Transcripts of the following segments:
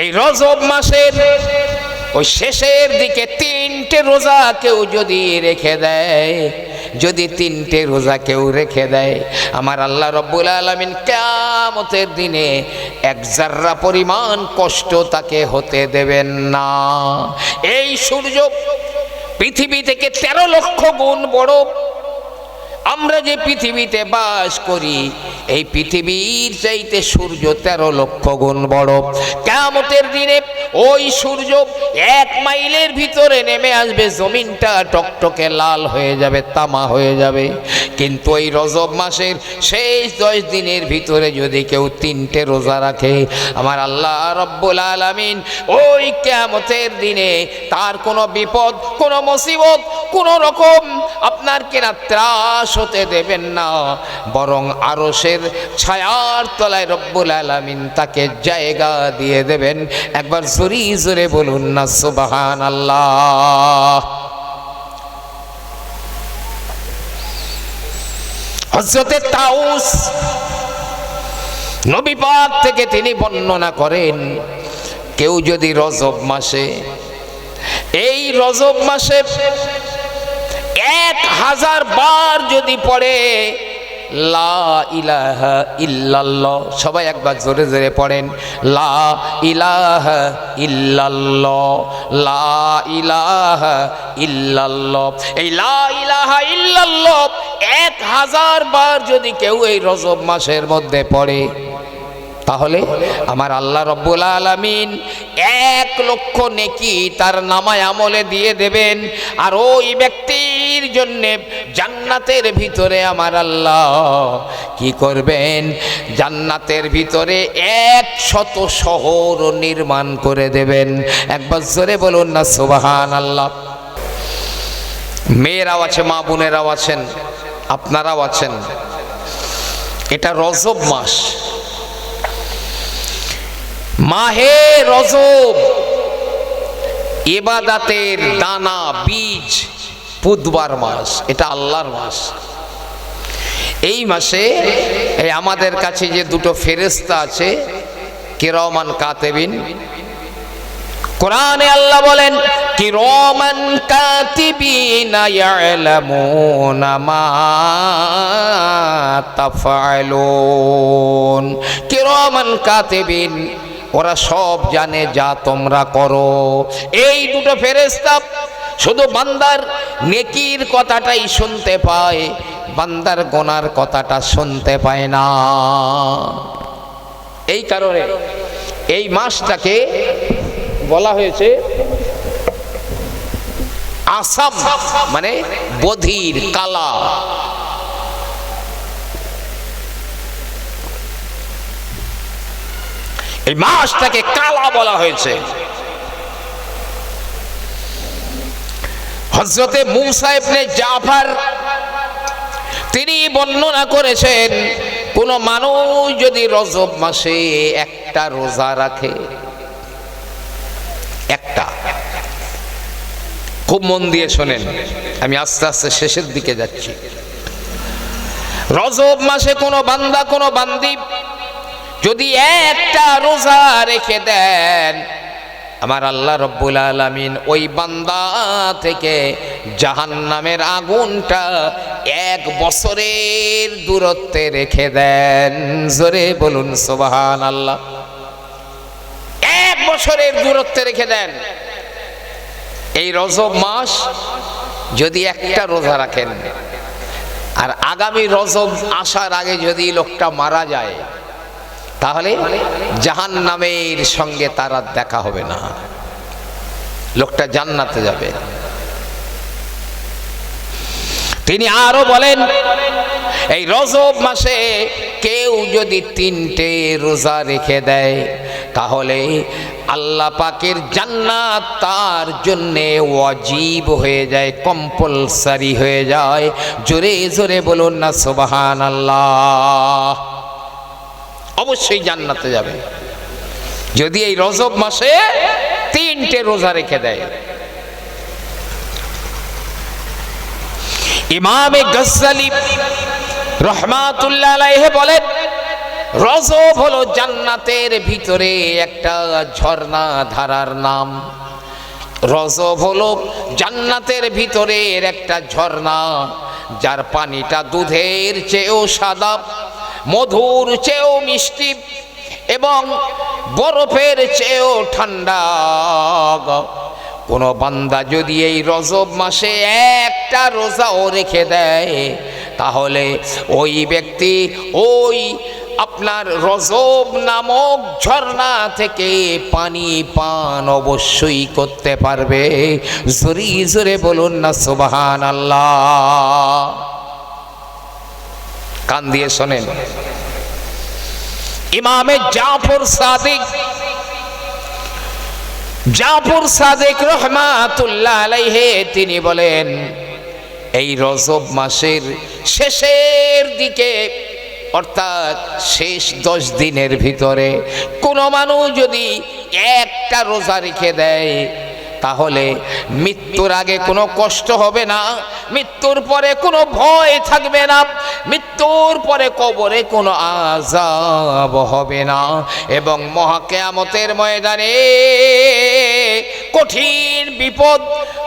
এই রজব মাসের ওই শেষের দিকে তিনটে রোজা কেউ যদি রেখে দেয়, যদি তিনটে রোজা কেউ রেখে দেয়, আমার আল্লাহ রব্বুল আলমিন কেমতের দিনে এক জার্রা পরিমাণ কষ্ট তাকে হতে দেবেন না। এই সূর্য পৃথিবী থেকে তেরো লক্ষ গুণ বড়। আমরা যে পৃথিবীতে বাস করি, এই পৃথিবীর চাইতে সূর্য তেরো লক্ষ গুণ বড়। কেমতের দিনে ওই সূর্য এক মাইলের ভিতরে নেমে আসবে, জমিনটা টকটকে লাল হয়ে যাবে, তামা হয়ে যাবে। কিন্তু ওই রজব মাসের শেষ দশ দিনের ভিতরে যদি কেউ তিনটে রোজা রাখে, আমার আল্লাহ রব্বুল আলামিন ওই কেমতের দিনে তার কোনো বিপদ, কোনো মুসিবত, কোনো রকম আপনার কেনা ত্রাস হতে দেবেন না। বরং আরসের ছায়ার তলায় রব্বুল আলামিন তাকে জায়গা দিয়ে দেবেন। একবার জোরি জোরে বলুন না সুবাহান আল্লাহ হজরতে তাউস নবী পাক থেকে তিনি বর্ণনা করেন, কেউ যদি রজব মাসে, এই রজব মাসে এক হাজার বার যদি পড়ে, লা ইলাহা সবাই একবার জোরে জোরে পড়েন, লা ইলাহা ইল্লাল্লাহ, লা ইলাহা এই লা ইলাহা এক হাজার বার যদি কেউ এই রজব মাসের মধ্যে পড়ে, তাহলে আমার আল্লাহ রব্বুল আলমিন এক লক্ষ নেকি তার নামায় আমলে দিয়ে দেবেন। আর ওই ব্যক্তির জন্যে জান্নাতের ভিতরে আমার আল্লাহ। কি করবেন? জান্নাতের ভিতরে এক শত শহর নির্মাণ করে দেবেন। একবার জোরে বলুন না সুবাহান আল্লাহ মেয়েরাও আছে, মা বোনেরাও আছেন, আপনারাও আছেন। এটা রজব মাস। মাহে রজব। এবাদাতের দানা, বীজ। বুধবার মাস, এটা আল্লাহর মাস। এই মাসে, এই আমাদের কাছে যে দুটো ফেরেস্তা আছে কেরমান কাতেবিন। কোরআনে আল্লাহ বলেন কিরমান কাতিবিনা ইয়ালামুনা মা তাফআলুন কিরমান কাতিবিন, ওরা সব জানে যা তোমরা করো। এই দুটো ফেরেশতা শুধু বান্দার নেকির কথাটাই শুনতে পায়, বান্দার গোনার কথাটা শুনতে পায় না। এই কারণে এই মাসটাকে বলা হয়েছে আসাম মানে বধির কালা। এই মাসটাকে কালা বলা হয়েছে। হজরতে মুসা জাফর, তিনি বর্ণনা করেছেন, কোন মানুষ যদি রজব মাসে একটা রোজা রাখে, একটা। খুব মন দিয়ে শোনেন, আমি আস্তে আস্তে শেষের দিকে যাচ্ছি। রজব মাসে কোনো বান্দা, কোনো বান্দি যদি একটা রোজা রেখে দেন আমার আল্লাহ রব্বুল আলমিন ওই বান্দা থেকে জাহান নামের আগুনটা এক বছরের দূরত্বে রেখে দেন। জোরে বলুন সোবাহান আল্লাহ এক বছরের দূরত্বে রেখে দেন। এই রজব মাস যদি একটা রোজা রাখেন, আর আগামী রজব আসার আগে যদি লোকটা মারা যায় তাহলে জাহান নামের সঙ্গে তার আর দেখা হবে না। লোকটা জান্নাতে যাবে। তিনি আরও বলেন, এই রজব মাসে কেউ যদি তিনটে রোজা রেখে দেয়, তাহলে আল্লাহ পাকের জান্নাত তার জন্যে ওয়াজিব হয়ে যায় কম্পালসারি হয়ে যায়। জোরে জোরে বলুন না সোবাহান আল্লাহ অবশ্যই জান্নাতে যাবে। যদি এই রজব মাসে তিনটে রোজা রেখে দেয়। ইমামে গজ্জালি রহমাতুল্লাহ বলেন, রজব হলো জান্নাতের ভিতরে একটা ঝর্ণা ধারার নাম। রজব হলো জান্নাতের ভিতরের একটা ঝর্ণা, যার পানিটা দুধের চেয়েও সাদা। মধুর চেয়েও মিষ্টি এবং বরফের চেয়েও ঠান্ডা কোনো বান্দা যদি এই রজব মাসে একটা রোজাও রেখে দেয়, তাহলে ওই ব্যক্তি ওই আপনার রজব নামক ঝর্ণা থেকে পানি পান অবশ্যই করতে পারবে। জোরি জোরে বলুন না সুবাহান আল্লাহ কান দিয়ে শোনেন। ইমামে জাফর সাদিক জাফর সাদিক রহমাতুল্লাহ আলাইহে, তিনি বলেন, এই রজব মাসের শেষের দিকে, অর্থাৎ শেষ দশ দিনের ভিতরে, কোনো মানুষ যদি একটা রোজা রেখে দেয় তাহলে মৃত্যুর আগে কোনো কষ্ট হবে না, মৃত্যুর পরে কোনো ভয় থাকবে না, মৃত্যুর পরে কবরে কোনো আজাব হবে না এবং মহাকেয়ামতের ময়দানে কঠিন বিপদ,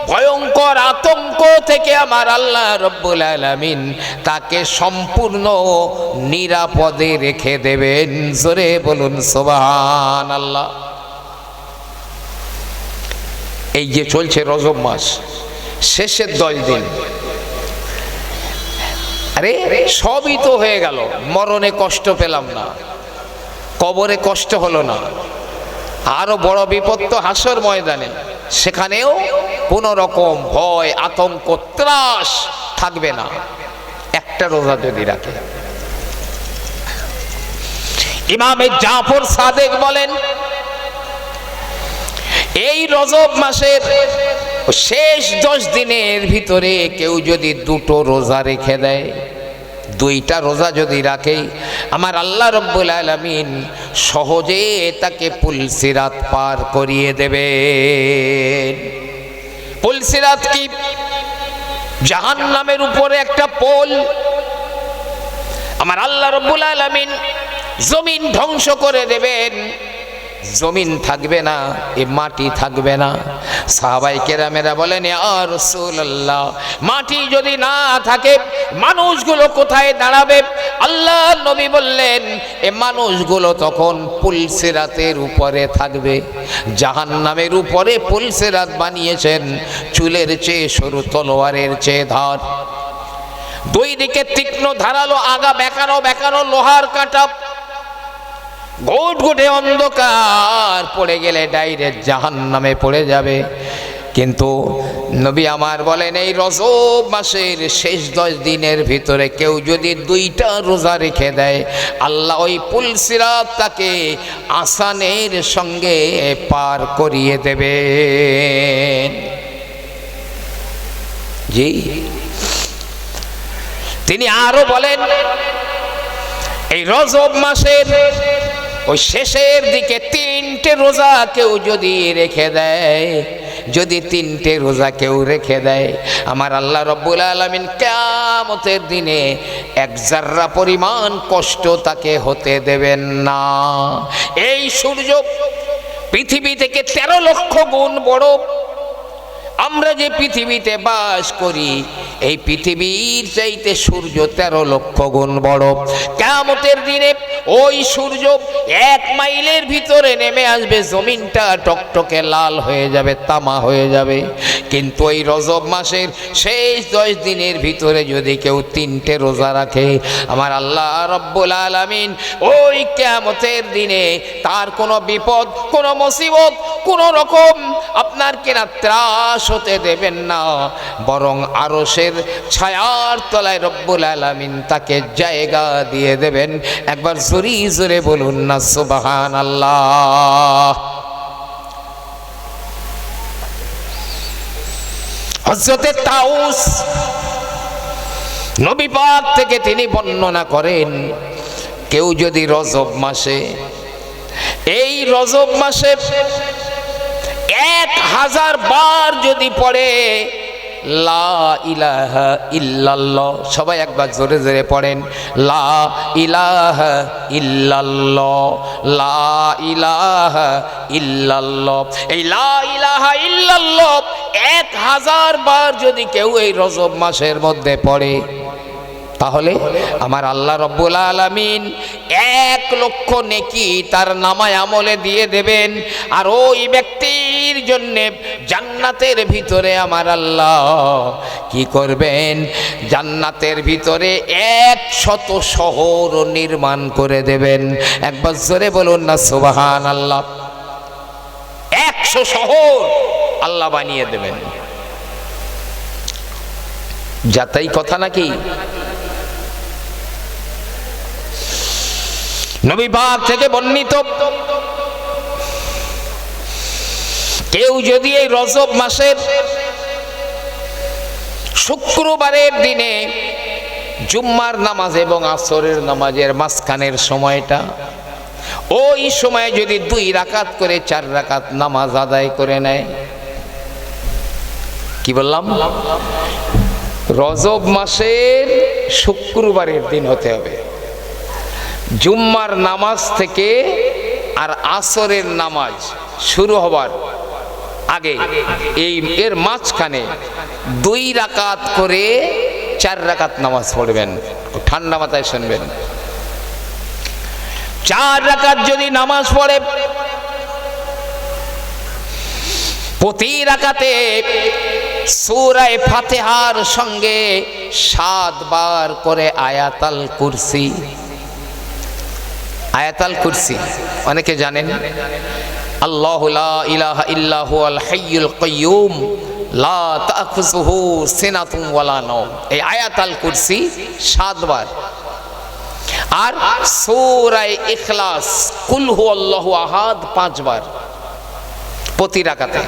ভয়ঙ্কর আতঙ্ক থেকে আমার আল্লাহ রব্বুল আলামিন তাকে সম্পূর্ণ নিরাপদে রেখে দেবেন। জোরে বলুন সোবাহান আল্লাহ এই যে চলছে রজব মাস, শেষের দশ দিন। আরে, সবই তো হয়ে গেল, মরণে কষ্ট পেলাম না, কবরে কষ্ট হলো না। আরও বড় বিপদ তো হাসর ময়দানে, সেখানেও কোনো রকম ভয়, আতঙ্ক, ত্রাস থাকবে না। একটা রোজা যদি রাখে। ইমামে জাফর সাদেক বলেন এই রজব মাসের শেষ দশ দিনের ভিতরে কেউ যদি দুটো রোজা রেখে দেয়, দুইটা রোজা যদি রাখে, আমার আল্লাহ রব্বুল আলমিন সহজে তাকে পুলসিরাত পার করিয়ে দেবে পুলসিরাত কি? জাহান নামের উপরে একটা পোল। আমার আল্লাহ রব্বুল আলমিন জমিন ধ্বংস করে দেবেন। জমিন থাকবে না, এ মাটি থাকবে না। সাহাবাই কেরামেরা বলেন আর রসুল্লাহ মাটি যদি না থাকে, মানুষগুলো কোথায় দাঁড়াবে? আল্লাহ নবী বললেন, এ মানুষগুলো তখন পুলসেরাতের উপরে থাকবে। জাহান নামের উপরে পুলসেরাত বানিয়েছেন, চুলের চেয়ে সরু তলোয়ারের চেয়ে ধার। দুই দিকে তীক্ষ্ণ ধারালো আগা বেকানো বেকানো লোহার কাটা গোট গোটে অন্ধকার পড়ে গেলে ডাইরেক্ট জাহান নামে পড়ে যাবে। কিন্তু নবী আমার বলেন, এই রজব মাসের শেষ দশ দিনের ভিতরে কেউ যদি দুইটা রোজা রেখে দেয়, আল্লাহ ওই পুলসিরাত তাকে আসানের সঙ্গে পার করিয়ে দেবে জি। তিনি আরও বলেন, এই রজব মাসের ওই শেষের দিকে তিনটে রোজা কেউ যদি রেখে দেয়, যদি তিনটে রোজা কেউ রেখে দেয়, আমার আল্লাহ রব্বুল আলমিন কেমতের দিনে এক জার্রা পরিমাণ কষ্ট তাকে হতে দেবেন না। এই সূর্য পৃথিবী থেকে তেরো লক্ষ গুণ বড়। আমরা যে পৃথিবীতে বাস করি, এই পৃথিবীর চাইতে সূর্য তেরো লক্ষ গুণ বড়। কেমতের দিনে ওই সূর্য এক মাইলের ভিতরে নেমে আসবে, জমিনটা টকটকে লাল হয়ে যাবে, তামা হয়ে যাবে। কিন্তু ওই রজব মাসের শেষ দশ দিনের ভিতরে যদি কেউ তিনটে রোজা রাখে, আমার আল্লাহ রব্বুল আলমিন ওই কেমতের দিনে তার কোনো বিপদ, কোনো মুসিবত, কোনো রকম আপনার কেনা ত্রাস হতে দেবেন না, বরং আরসের ছায়ার তলায় রব্বুল আলমিন তাকে জায়গা দিয়ে দেবেন। একবার জোরি জোরে বলুন না সুবাহান আল্লাহ হজরতে তাউস নবী পাক থেকে তিনি বর্ণনা করেন, কেউ যদি রজব মাসে, এই রজব মাসে এক হাজার বার যদি পড়ে, লা ইলাহা সবাই একবার জোরে জোরে পড়েন, লা ইলাহা ইল্লাল্লাহ, লা ইলাহা এই লা ইলাহা এক হাজার বার যদি কেউ এই রজব মাসের মধ্যে পড়ে তাহলে আমার আল্লাহ রব্বুল আলমিন এক লক্ষ নেকি তার নামায় আমলে দিয়ে দেবেন। আর ওই ব্যক্তির জন্যে জান্নাতের ভিতরে আমার আল্লাহ কি করবেন? জান্নাতের ভিতরে এক শত শহর নির্মাণ করে দেবেন। একবার জোরে বলুন না সুবাহান আল্লাহ একশো শহর আল্লাহ বানিয়ে দেবেন। যাতাই কথা নাকি? নবী পাক থেকে বর্ণিত। কেউ যদি এই রজব মাসের শুক্রবারের দিনে জুম্মার নামাজ এবং আসরের নামাজের মাঝখানের সময়টা, ওই সময় যদি দুই রাকাত করে চার রাকাত নামাজ আদায় করে নেয়, কি বললাম? রজব মাসের শুক্রবারের দিন হতে হবে। জুম্মার নামাজ থেকে আর আসরের নামাজ শুরু হবার আগে এই এর মাঝখানে দুই রাকাত করে চার রাকাত নামাজ পড়বেন। ঠান্ডা মাথায় শুনবেন। চার রাকাত যদি নামাজ পড়ে, প্রতি রাকাতে সুরায় ফাতেহার সঙ্গে সাতবার করে আয়াতাল কুরসি আয়াতাল কুরসি। অনেকে জানেন, আল্লাহ ইলাহা ইল্লাহু আল হাইয়ুল কাইয়ুম, লা তাখুযুহু সিনাতুন ওয়ালা নাওম। এই আয়াতাল কুরসি সাতবার। আর সূরা ইখলাস, কুল হুয়াল্লাহু আহাদ পাঁচবার প্রতি রাকাতে।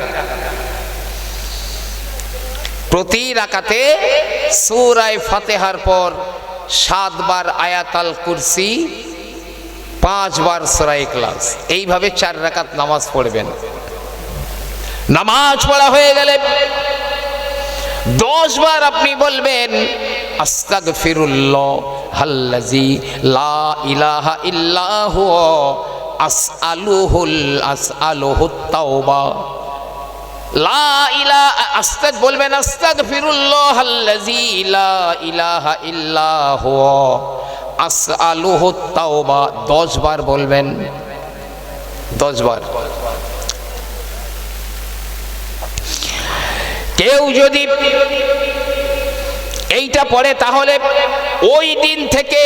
প্রতি রাকাতে সূরায় ফাতিহার পর সাতবার আয়াতাল কুরসি পাঁচবার সরাই ক্লাস এইভাবে চার রাকাত নামাজ পড়বেন। নামাজ পড়া হয়ে গেলে দশ বার আপনি বলবেন আস্তাগ ফিরুল্লাহ হাল্লাজি লা ইলাহা ইল্লাহু আসআলুহুল আসআলুহু তাওবা। লা ইলা আস্তাগ, বলবেন আস্তাগ ফিরুল্লাহ আল্লাজি লা ইলাহা ইল্লাহু আসআলুহু তাওবা, দশ বার বলবেন। দশ বার। কেউ যদি এইটা পড়ে, তাহলে ওই দিন থেকে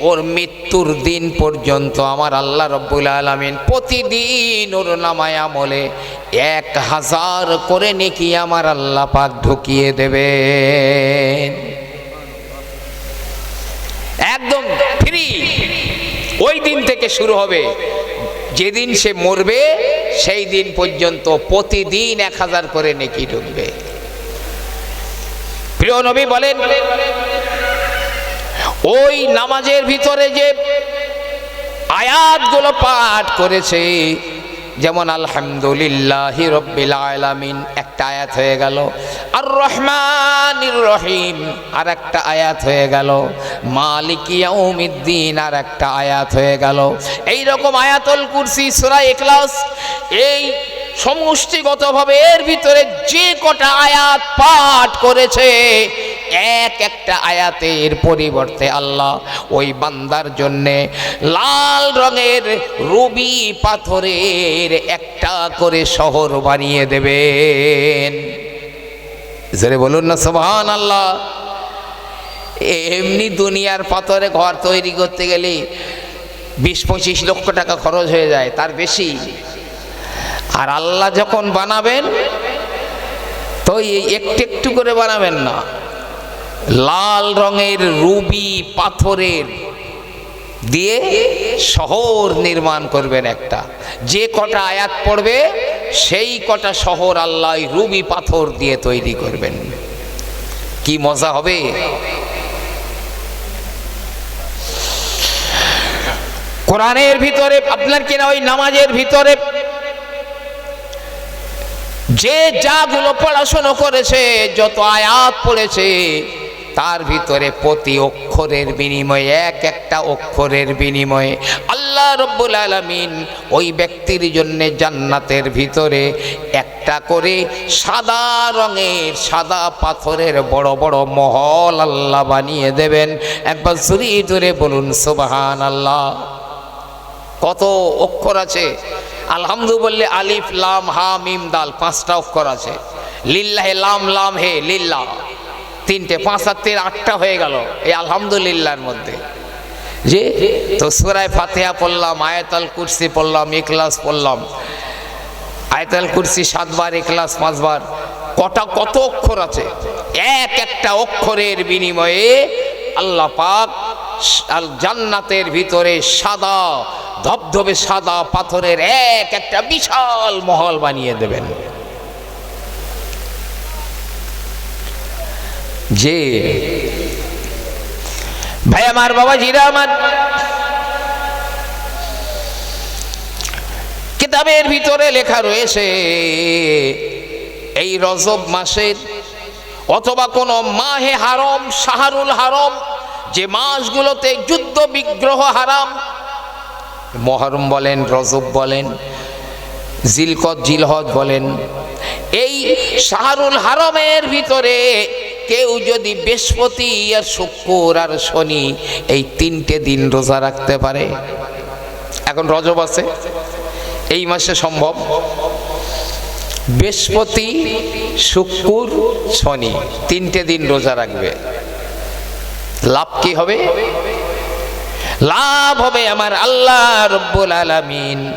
ওর মৃত্যুর দিন পর্যন্ত আমার আল্লাহ রব্বুল আলমিন প্রতিদিন ওর নামায় আমলে এক হাজার করে নেকি আমার আল্লাহ পাক ঢুকিয়ে দেবেন। একদম ফ্রি ওই দিন থেকে শুরু হবে। যেদিন সে মরবে, সেই দিন পর্যন্ত প্রতিদিন এক হাজার করে নেকি ঢুকবে। প্রিয় নবী বলেন, ওই নামাজের ভিতরে যে আয়াতগুলো পাঠ করেছে যেমন আলহামদুলিল্লাহ রব্বিল আলামিন, একটা আয়াত হয়ে গেল। আর রহমান রহিম আর একটা আয়াত হয়ে গেল। মালিক ইয়াউমিদ্দিন আর একটা আয়াত হয়ে গেল। এই রকম আয়াতুল কুরসি, সূরা ইখলাস, এই সমষ্টিগতভাবে এর ভিতরে যে কটা আয়াত পাঠ করেছে এক একটা আয়াতের পরিবর্তে আল্লাহ ওই বান্দার জন্যে লাল রঙের রুবি পাথরের একটা করে শহর বানিয়ে দেবেন। জোরে বলুন না সোহান আল্লাহ এমনি দুনিয়ার পাথরে ঘর তৈরি করতে গেলে বিশ পঁচিশ লক্ষ টাকা খরচ হয়ে যায়, তার বেশি। আর আল্লাহ যখন বানাবেন, তো একটু একটু করে বানাবেন না। লাল রঙের রুবি পাথরের দিয়ে শহর নির্মাণ করবেন একটা। যে কটা আয়াত পড়বে, সেই কটা শহর আল্লাহ রুবি পাথর দিয়ে তৈরি করবেন। কি মজা হবে? কোরআনের ভিতরে, আপনার কিনা ওই নামাজের ভিতরে? যে যাগুলো পড়াশুনো করেছে, যত আয়াত পড়েছে তার ভিতরে প্রতি অক্ষরের বিনিময়ে, এক একটা অক্ষরের বিনিময়ে আল্লাহ রব্বুল আলমিন ওই ব্যক্তির জন্য জান্নাতের ভিতরে একটা করে সাদা রঙের, সাদা পাথরের বড় বড় মহল আল্লাহ বানিয়ে দেবেন। একবার জুরি জুড়ে বলুন সুবাহান আল্লাহ কত অক্ষর আছে? আলহামদু বললে আলিফ, লাম হা মিম, দাল, পাঁচটা অক্ষর আছে। লিল্লাহে লাম লাম, হে লিল্লা তিনটে, পাঁচ আর তিন, আটটা হয়ে গেল। এই আলহামদুলিল্লাহর মধ্যে। যে, তো সুরায় ফাতেহা পড়লাম, আয়াতাল কুরসি পড়লাম, ইখলাস পড়লাম। আয়াতাল কুরসি সাতবার, ইখলাস পাঁচবার। কটা, কত অক্ষর আছে? এক একটা অক্ষরের বিনিময়ে আল্লাহ পাক জান্নাতের ভিতরে সাদা, ধবধবে সাদা পাথরের এক একটা বিশাল মহল বানিয়ে দেবেন। যে ভাই আমার বাবা জিরা আমার কিতাবের ভিতরে লেখা রয়েছে, এই রজব মাসের অথবা কোনো মাহে হারম, শাহরুল হারম, যে মাসগুলোতে যুদ্ধ বিগ্রহ হারাম, মহরম বলেন, রজব বলেন, জিলকত, জিলহজ বলেন, এই শাহরুল হারমের ভিতরে কেউ যদি বৃহস্পতি আর শুক্র আর শনি এই তিনটে দিন রোজা রাখতে পারে? এখন রজব আছে। এই মাসে সম্ভব। বৃহস্পতি, শুক্র, শনি তিনটে দিন রোজা রাখবে। লাভ কি হবে? লাভ হবে আমার আল্লাহ রব্বুল আলামিন।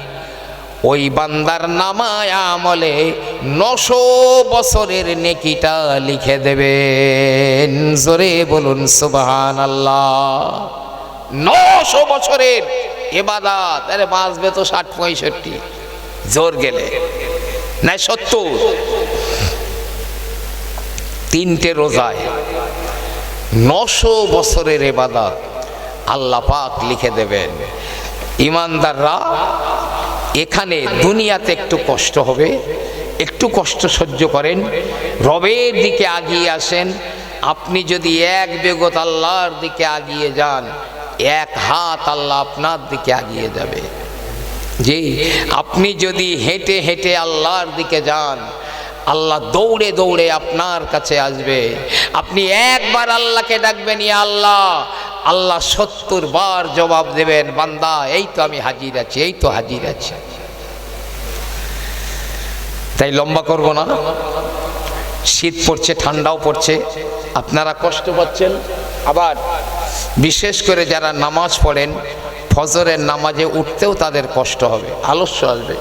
ওই বান্দার নামায় আমলে নশো বছরের নেকিটা লিখে দেবেন। জোরে বলুন সুবাহান আল্লাহ নশো বছরের এবাদাত আরে বাঁচবে তো ষাট পঁয়ষট্টি। জোর গেলে। না সত্তর। তিনটে রোজায় নশো বছরের এবাদাত আল্লাহ পাক লিখে দেবেন। ইমানদাররা এখানে দুনিয়াতে একটু কষ্ট হবে, একটু কষ্ট সহ্য করেন, রবের দিকে আগিয়ে আসেন, আপনি যদি এক বেগত আল্লাহর দিকে আগিয়ে যান, এক হাত আল্লাহ আপনার দিকে আগিয়ে যাবে। জি, আপনি যদি হেঁটে হেঁটে আল্লাহর দিকে যান, আল্লাহ দৌড়ে দৌড়ে আপনার কাছে আসবে। আপনি একবার আল্লাহকে ডাকবেন, ইয়া আল্লাহ আল্লাহ সত্তর বার জবাব দেবেন, বান্দা, এই তো আমি হাজির আছি, এই তো হাজির আছি। তাই লম্বা করব না। শীত পড়ছে, ঠান্ডাও পড়ছে, আপনারা কষ্ট পাচ্ছেন। আবার বিশেষ করে যারা নামাজ পড়েন, ফজরের নামাজে উঠতেও তাদের কষ্ট হবে, আলস্য আসবে।